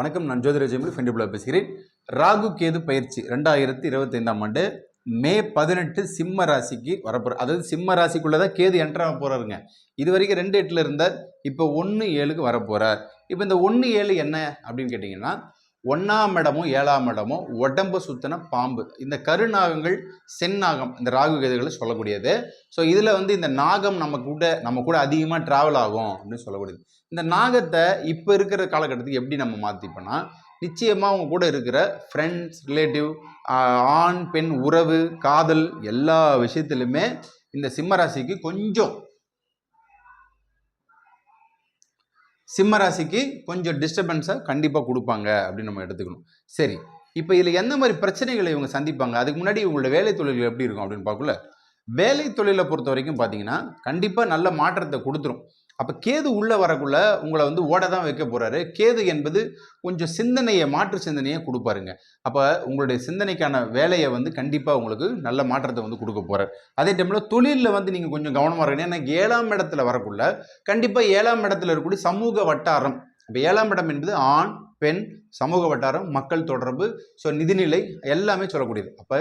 வணக்கம் நான் ஜோதிர ஜெயமொழி ஃபெண்டிபுலா பேசுகிறேன். ராகு கேது பயிற்சி ரெண்டாயிரத்தி இருபத்தைந்தாம் ஆண்டு மே பதினெட்டு சிம்ம ராசிக்கு வரப்போகிற அதாவது சிம்ம ராசிக்குள்ளே தான் கேது என்ட்ராக போகிறாருங்க இது வரைக்கும் ரெண்டு எட்டில் இருந்தார் இப்போ ஒன்று ஏழுக்கு வரப்போகிறார் இப்போ இந்த ஒன்று ஏழு என்ன அப்படின்னு கேட்டிங்கன்னா ஒன்றாம் இடமும் ஏழாம் இடமும் உடம்பு சுத்தின பாம்பு. இந்த கருநாகங்கள் செந்நாகம் இந்த ராகு கேதுகளை சொல்லக்கூடியது. ஸோ இதில் வந்து இந்த நாகம் நம்ம கூட நம்ம கூட அதிகமாக ட்ராவல் ஆகும் அப்படின்னு சொல்லக்கூடியது. இந்த நாகத்தை இப்போ இருக்கிற காலகட்டத்துக்கு எப்படி நம்ம மாற்றிப்போனா நிச்சயமாக அவங்க கூட இருக்கிற ஃப்ரெண்ட்ஸ் ரிலேட்டிவ் ஆண் பெண் உறவு காதல் எல்லா விஷயத்திலுமே இந்த சிம்மராசிக்கு கொஞ்சம் சிம்ம ராசிக்கு கொஞ்சம் டிஸ்டர்பன்ஸை கண்டிப்பாக கொடுப்பாங்க அப்படின்னு நம்ம எடுத்துக்கணும். சரி இப்போ இதில் எந்த மாதிரி பிரச்சனைகளை இவங்க சந்திப்பாங்க? அதுக்கு முன்னாடி இவங்களோட வேலை தொழில்கள் எப்படி இருக்கும் அப்படின்னு பார்க்கல? வேலை தொழிலை பொறுத்த வரைக்கும் பார்த்தீங்கன்னா கண்டிப்பாக நல்ல மாற்றத்தை கொடுத்துரும். அப்போ கேது உள்ளே வரக்குள்ள உங்களை வந்து ஓட தான் வைக்க போகிறாரு கேது என்பது கொஞ்சம் சிந்தனையை மாற்று சிந்தனையை கொடுப்பாருங்க. அப்போ உங்களுடைய சிந்தனைக்கான வேலையை வந்து கண்டிப்பாக உங்களுக்கு நல்ல மாற்றத்தை வந்து கொடுக்க போகிறார் அதே டைமில் தொழிலில் வந்து நீங்கள் கொஞ்சம் கவனமாக இருக்கணும். ஏன்னா ஏழாம் இடத்துல வரக்குள்ள கண்டிப்பாக ஏழாம் இடத்துல இருக்கக்கூடிய சமூக வட்டாரம். இப்போ ஏழாம் இடம் என்பது ஆண் பெண் சமூக வட்டாரம் மக்கள் தொடர்பு ஸோ நிதிநிலை எல்லாமே சொல்லக்கூடியது. அப்போ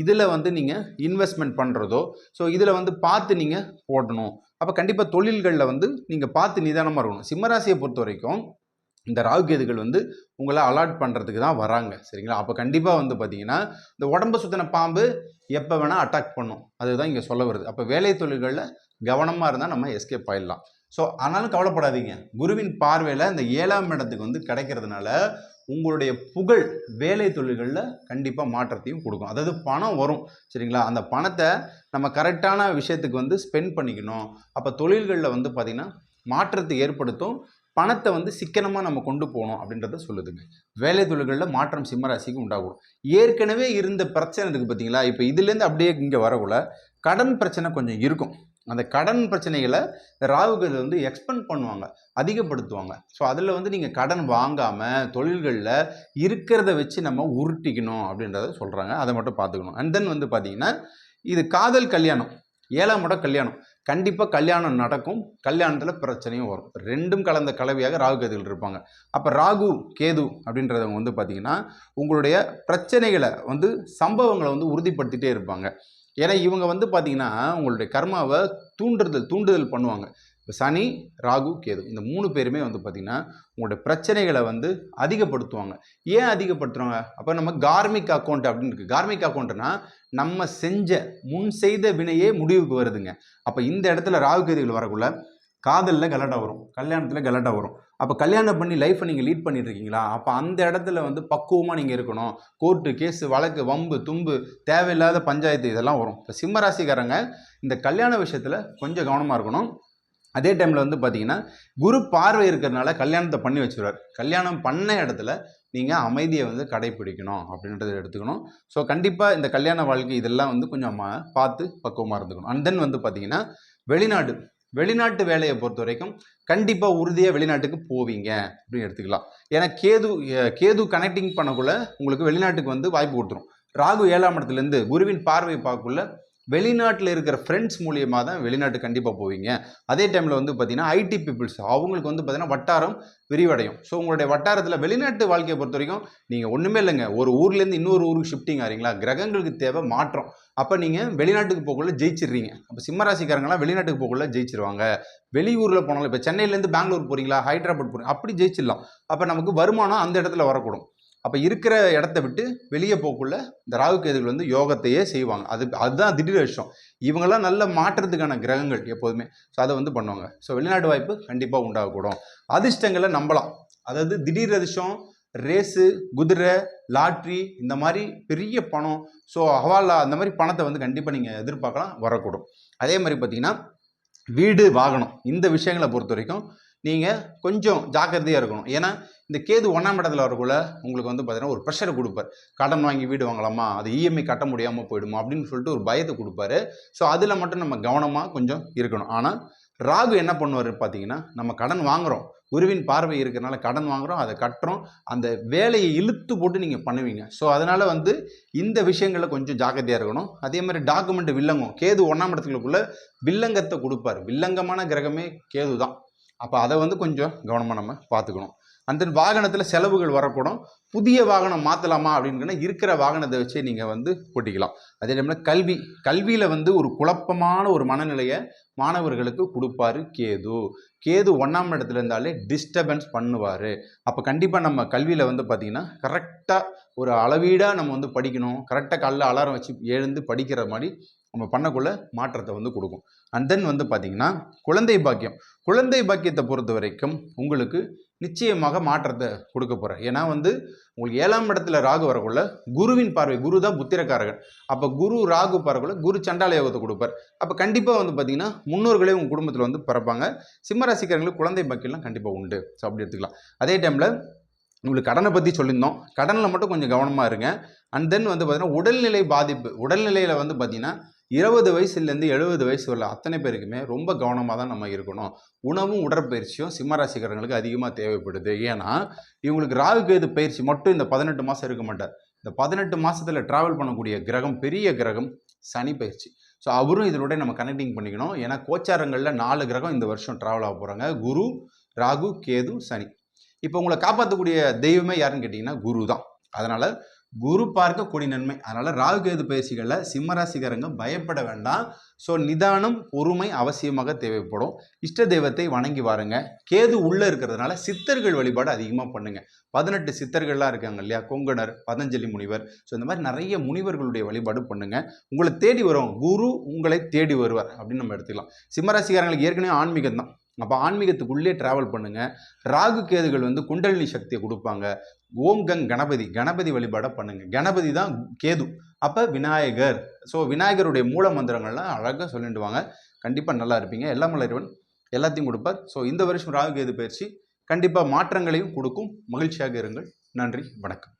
இதில் வந்து நீங்கள் இன்வெஸ்ட்மெண்ட் பண்ணுறதோ ஸோ இதில் வந்து பார்த்து நீங்கள் போடணும். அப்போ கண்டிப்பாக தொழில்களில் வந்து நீங்கள் பார்த்து நிதானமாக இருக்கணும். சிம்மராசியை பொறுத்த வரைக்கும் இந்த ராகுகேதுகள் வந்து உங்களை அலாட் பண்ணுறதுக்கு தான் வராங்க. சரிங்களா? அப்போ கண்டிப்பாக வந்து பார்த்தீங்கன்னா இந்த உடம்பு சுத்தின பாம்பு எப்போ வேணால் அட்டாக் பண்ணும். அதுதான் இங்கே சொல்ல வருது. அப்போ வேலை தொழில்களில் கவனமாக இருந்தால் நம்ம எஸ்கேப் ஆயிடலாம். ஸோ ஆனாலும் கவலைப்படாதீங்க. குருவின் பார்வையில் இந்த ஏழாம் இடத்துக்கு வந்து கிடைக்கிறதுனால உங்களுடைய புகழ் வேலை தொழில்களில் கண்டிப்பாக மாற்றத்தையும் கொடுக்கும். அதாவது பணம் வரும். சரிங்களா? அந்த பணத்தை நம்ம கரெக்டான விஷயத்துக்கு வந்து ஸ்பெண்ட் பண்ணிக்கணும். அப்போ தொழில்களில் வந்து பார்த்திங்கன்னா மாற்றத்தை ஏற்படுத்தும். பணத்தை வந்து சிக்கனமாக நம்ம கொண்டு போகணும் அப்படின்றத சொல்லுதுங்க. வேலை தொழில்களில் மாற்றம் சிம்மராசிக்கு உண்டாகும். ஏற்கனவே இருந்த பிரச்சனை இருக்குது பார்த்தீங்களா இப்போ இதுலேருந்து அப்படியே இங்கே வரக்குள்ள கடன் பிரச்சனை கொஞ்சம் இருக்கும். அந்த கடன் பிரச்சனைகளை ராகுகள் வந்து எக்ஸ்பெண்ட் பண்ணுவாங்க அதிகப்படுத்துவாங்க. ஸோ அதில் வந்து நீங்கள் கடன் வாங்காமல் தொழில்களில் இருக்கிறத வச்சு நம்ம உருட்டிக்கணும் அப்படின்றத சொல்கிறாங்க அதை மட்டும் பார்த்துக்கணும். அண்ட் தென் வந்து பார்த்தீங்கன்னா இது காதல் கல்யாணம். ஏழாம் இடம் கல்யாணம். கண்டிப்பாக கல்யாணம் நடக்கும். கல்யாணத்தில் பிரச்சனையும் வரும். ரெண்டும் கலந்த கலவையாக ராகு கேதுகள் இருப்பாங்க. அப்போ ராகு கேது அப்படின்றவங்க வந்து பார்த்திங்கன்னா உங்களுடைய பிரச்சனைகளை வந்து சம்பவங்களை வந்து உறுதிப்படுத்திகிட்டே இருப்பாங்க. ஏன்னா இவங்க வந்து பார்த்தீங்கன்னா உங்களுடைய கர்மாவை தூண்டுதல் தூண்டுதல் பண்ணுவாங்க. இப்போ சனி ராகு கேது இந்த மூணு பேருமே வந்து பார்த்திங்கன்னா உங்களுடைய பிரச்சனைகளை வந்து அதிகப்படுத்துவாங்க. ஏன் அதிகப்படுத்துகிறாங்க அப்போ நம்ம கார்மிக் அக்கௌண்ட் அப்படின்னு இருக்குது கார்மிக் அக்கௌண்ட்னா நம்ம செஞ்ச முன் செய்த வினையே முடிவுக்கு வருதுங்க. அப்போ இந்த இடத்துல ராகு கேதுகள் வரக்குள்ள காதலில் கலட்டா வரும் கல்யாணத்தில் கலட்டா வரும். அப்போ கல்யாணம் பண்ணி லைஃப்பை நீங்கள் லீட் பண்ணிட்டு இருக்கீங்களா அப்போ அந்த இடத்துல வந்து பக்குவமாக நீங்கள் இருக்கணும். கோர்ட்டு கேஸு வழக்கு வம்பு தும்பு தேவையில்லாத பஞ்சாயத்து இதெல்லாம் வரும். இப்போ சிம்மராசிக்காரங்க இந்த கல்யாண விஷயத்தில் கொஞ்சம் கவனமாக இருக்கணும். அதே டைமில் வந்து பார்த்தீங்கன்னா குரு பார்வை இருக்கிறதுனால கல்யாணத்தை பண்ணி வச்சுருவார். கல்யாணம் பண்ண இடத்துல நீங்கள் அமைதியை வந்து கடைப்பிடிக்கணும் அப்படின்றத எடுத்துக்கணும். ஸோ கண்டிப்பாக இந்த கல்யாண வாழ்க்கை இதெல்லாம் வந்து கொஞ்சம் பார்த்து பக்குவமாக இருந்துக்கணும். அண்ட் தென் வந்து பார்த்தீங்கன்னா வெளிநாடு. வெளிநாட்டு வேலையை பொறுத்த வரைக்கும் கண்டிப்பாக உறுதியாக வெளிநாட்டுக்கு போவீங்க அப்படின்னு எடுத்துக்கலாம். ஏன்னா கேது கேது கனெக்டிங் பண்ணக்குள்ள உங்களுக்கு வெளிநாட்டுக்கு வந்து வாய்ப்பு கொடுத்துரும். ராகு ஏழாம் இடத்துலேருந்து குருவின் பார்வை பார்க்கக்குள்ள வெளிநாட்டில் இருக்கிற ஃப்ரெண்ட்ஸ் மூலியமாக தான் வெளிநாட்டு கண்டிப்பாக போவீங்க. அதே டைமில் வந்து பார்த்தீங்கன்னா ஐடி பீப்புள்ஸ் அவங்களுக்கு வந்து பார்த்தீங்கன்னா வட்டாரம் விரிவடையும். ஸோ உங்களுடைய வட்டாரத்தில் வெளிநாட்டு வாழ்க்கையை பொறுத்த வரைக்கும் நீங்கள் ஒன்றுமே இல்லைங்க. ஒரு ஊர்லேருந்து இன்னொரு ஊருக்கு ஷிஃப்டிங் ஆகிறீங்களா கிரகங்களுக்கு தேவை மாற்றம். அப்போ நீங்கள் வெளிநாட்டுக்கு போகக்குள்ள ஜெயிச்சிடுறீங்க. அப்போ சிம்மராசிக்காரங்களாம் வெளிநாட்டுக்கு போகக்குள்ள ஜெயிச்சிருவாங்க. வெளியூரில் போனாலும் இப்போ சென்னையிலேருந்து பெங்களூர் போகிறீங்களா ஹைதராபாத் போகிறீங்க அப்படி ஜெயிச்சிடலாம். அப்போ நமக்கு வருமானம் அந்த இடத்துல வரக்கூடும். அப்போ இருக்கிற இடத்த விட்டு வெளியே போக்குள்ள இந்த ராகு கேதுகள் வந்து யோகத்தையே செய்வாங்க. அது அதுதான் திடீர் விஷயம். இவங்கெல்லாம் நல்ல மாற்றத்துக்கான கிரகங்கள் எப்போதுமே. ஸோ அதை வந்து பண்ணுவாங்க. ஸோ வெளிநாட்டு வாய்ப்பு கண்டிப்பாக உண்டாகக்கூடும். அதிர்ஷ்டங்களை நம்பலாம். அதாவது திடீர் அதிர்ஷ்டம் ரேஸு குதிரை லாட்ரி இந்த மாதிரி பெரிய பணம். ஸோ ஹவாலா அந்த மாதிரி பணத்தை வந்து கண்டிப்பாக நீங்கள் எதிர்பார்க்கலாம் வரக்கூடும். அதே மாதிரி பார்த்தீங்கன்னா வீடு வாகனம் இந்த விஷயங்களை பொறுத்த வரைக்கும் நீங்கள் கொஞ்சம் ஜாக்கிரதையாக இருக்கணும். ஏன்னா இந்த கேது ஒன்றாம் இடத்துல வரக்குள்ள உங்களுக்கு வந்து பார்த்தீங்கன்னா ஒரு ப்ரெஷரை கொடுப்பார். கடன் வாங்கி வீடு வாங்கலாமா? அது இஎம்ஐ கட்ட முடியாமல் போயிடுமா? அப்படின்னு சொல்லிட்டு ஒரு பயத்தை கொடுப்பாரு. ஸோ அதில் மட்டும் நம்ம கவனமாக கொஞ்சம் இருக்கணும். ஆனால் ராகு என்ன பண்ணுவார் பார்த்தீங்கன்னா நம்ம கடன் வாங்குகிறோம் குருவின் பார்வை இருக்கிறனால கடன் வாங்குகிறோம் அதை கட்டுறோம். அந்த வேலையை இழுத்து போட்டு நீங்கள் பண்ணுவீங்க. ஸோ அதனால் வந்து இந்த விஷயங்களில் கொஞ்சம் ஜாக்கிரதையாக இருக்கணும். அதே மாதிரி டாக்குமெண்ட் வில்லங்கம். கேது ஒன்றாம் இடத்துக்குள்ளே வில்லங்கத்தை கொடுப்பார். வில்லங்கமான கிரகமே கேது தான் அப்போ அதை வந்து கொஞ்சம் கவனமாக நம்ம பார்த்துக்கணும். அந்த வாகனத்தில் செலவுகள் வரக்கூடும். புதிய வாகனம் மாற்றலாமா அப்படின்னு இருக்கிற வாகனத்தை வச்சே நீங்கள் வந்து ஓட்டிக்கலாம் அதே டைமில் கல்வி கல்வியில் வந்து ஒரு குழப்பமான ஒரு மனநிலையை மாணவர்களுக்கு கொடுப்பாரு கேது. கேது ஒன்றாம் இடத்துல இருந்தாலே டிஸ்டர்பன்ஸ் பண்ணுவார். அப்போ கண்டிப்பாக நம்ம கல்வியில் வந்து பார்த்திங்கன்னா கரெக்டாக ஒரு அளவீடாக நம்ம வந்து படிக்கணும். கரெக்டாக காலைல அலாரம் வச்சு எழுந்து படிக்கிற மாதிரி நம்ம பண்ணக்குள்ள மாற்றத்தை வந்து கொடுக்கும். அண்ட் தென் வந்து பார்த்திங்கன்னா குழந்தை பாக்கியம். குழந்தை பாக்கியத்தை பொறுத்த வரைக்கும் உங்களுக்கு நிச்சயமாக மாற்றத்தை கொடுக்க போகிறேன் ஏன்னா வந்து உங்களுக்கு ஏழாம் இடத்துல ராகு வரக்குள்ள குருவின் பார்வை குரு தான் புத்திரக்காரகன். அப்போ குரு ராகு பார்க்கக்குள்ள குரு சண்டால யோகத்தை கொடுப்பார். அப்போ கண்டிப்பாக வந்து பார்த்தீங்கன்னா முன்னோர்களே உங்கள் குடும்பத்தில் வந்து பிறப்பாங்க. சிம்மராசிக்காரங்களுக்கு குழந்தை பாக்கியெல்லாம் கண்டிப்பாக உண்டு. ஸோ அப்படி எடுத்துக்கலாம். அதே டைமில் உங்களுக்கு கடனை பற்றி சொல்லியிருந்தோம். கடனில் மட்டும் கொஞ்சம் கவனமாக இருங்க. அண்ட் தென் வந்து பார்த்தீங்கன்னா உடல்நிலை பாதிப்பு உடல்நிலையில் வந்து பார்த்தீங்கன்னா இருபது வயசுலேருந்து எழுபது வயசு வரல அத்தனை பேருக்குமே ரொம்ப கவனமாக தான் நம்ம இருக்கணும். உணவும் உடற்பயிற்சியும் சிம்மராசிக்காரங்களுக்கு அதிகமாக தேவைப்படுது. ஏன்னா இவங்களுக்கு ராகு கேது பயிற்சி மட்டும் இந்த பதினெட்டு மாதம் இருக்க மாட்டார். இந்த பதினெட்டு மாதத்தில் ட்ராவல் பண்ணக்கூடிய கிரகம் பெரிய கிரகம் சனி பயிற்சி. ஸோ அவரும் இதனுடைய நம்ம கனெக்டிங் பண்ணிக்கணும். ஏன்னா கோச்சாரங்களில் நாலு கிரகம் இந்த வருஷம் ட்ராவல் ஆக போகிறாங்க குரு ராகு கேது சனி. இப்போ உங்களை காப்பாற்றக்கூடிய தெய்வமே யாருன்னு கேட்டிங்கன்னா குரு தான். அதனால் குரு பார்க்க கூடி நன்மை அதனால் ராகு கேது பயிற்சிகளில் சிம்மராசிக்காரங்க பயப்பட வேண்டாம். ஸோ நிதானம் பொறுமை அவசியமாக தேவைப்படும். இஷ்ட தெய்வத்தை வணங்கி வாருங்க. கேது உள்ளே இருக்கிறதுனால சித்தர்கள் வழிபாடு அதிகமாக பண்ணுங்க. பதினெட்டு சித்தர்கள்லாம் இருக்காங்க இல்லையா? கொங்கணர் பதஞ்சலி முனிவர். ஸோ இந்த மாதிரி நிறைய முனிவர்களுடைய வழிபாடு பண்ணுங்க. உங்களை தேடி வரும். குரு உங்களை தேடி வருவார் அப்படின்னு நம்ம எடுத்துக்கலாம். சிம்மராசிக்காரங்களுக்கு ஏற்கனவே ஆன்மீகம் தான். அப்போ ஆன்மீகத்துக்குள்ளே ட்ராவல் பண்ணுங்கள் ராகு கேதுகள் வந்து குண்டலினி சக்தியை கொடுப்பாங்க. ஓம் கங் கணபதி கணபதி வழிபாடை பண்ணுங்கள் கணபதி தான் கேது. அப்போ விநாயகர். ஸோ விநாயகருடைய மூல மந்திரங்கள்லாம் அழகாக சொல்லிடுவாங்க. கண்டிப்பாக நல்லா இருப்பீங்க. எல்லாம் இறைவன் எல்லாத்தையும் கொடுப்பார். ஸோ இந்த வருஷம் ராகு கேது பயிற்சி கண்டிப்பாக மாற்றங்களையும் கொடுக்கும். மகிழ்ச்சியாக இருங்கள். நன்றி வணக்கம்.